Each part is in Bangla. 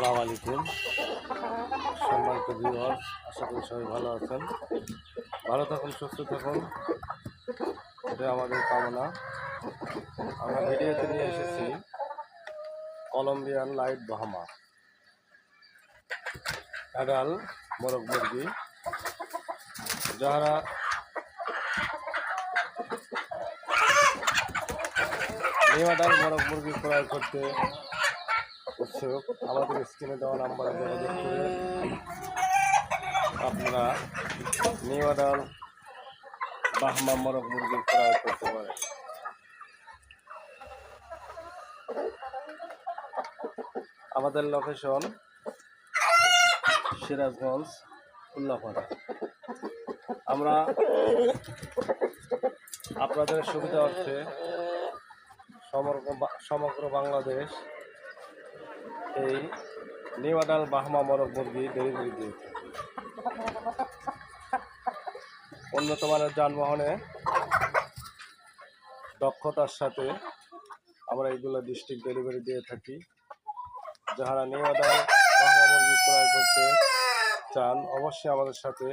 আসসালামু আলাইকুম। সম্মানিত ভিউয়ার্স আশা করি সবাই ভালো আছেন। ভালো থাকুন, সুস্থ থাকুন। এটা আমাদের কামনা। আমরা ভিডিওতে নিয়ে এসেছি কলম্বিয়ান লাইট বাহামা। অ্যাডাল মোরগ মুরগি। যারা নিমাডাল মোরগ মুরগি ক্রয় করতে উৎসুক আমাদের স্ক্রিনে দেওয়া নাম্বারে যোগাযোগ করে আপনারা নিউ অর্ডার বাহমা মোরগ মুরগি ক্রয় করতে পারেন। আমাদের লোকেশন সিরাজগঞ্জ, উল্লাপাড়া। আমরা আপনাদের সুবিধা হচ্ছে সমগ্র সমগ্র বাংলাদেশ এই নিউডাল বাহমা মরক মুরগি ডেলিভারি দিয়ে থাকি উন্নত মানের যানবাহনে দক্ষতার সাথে আমরা এইগুলো ডিস্ট্রিক্ট ডেলিভারি দিয়ে থাকি। যারা নিউডাল বাহমা মুরগি ক্রয় করতে চান, অবশ্যই আমাদের সাথে,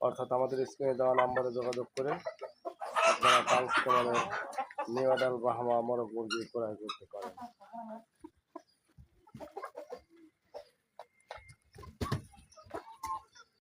অর্থাৎ আমাদের স্ক্রিনে দেওয়া নাম্বারে যোগাযোগ করে আপনারা কাঙ্ক্ষিত মানের নিউডাল বাহমা মরক মুরগি ক্রয় করতে পারেন।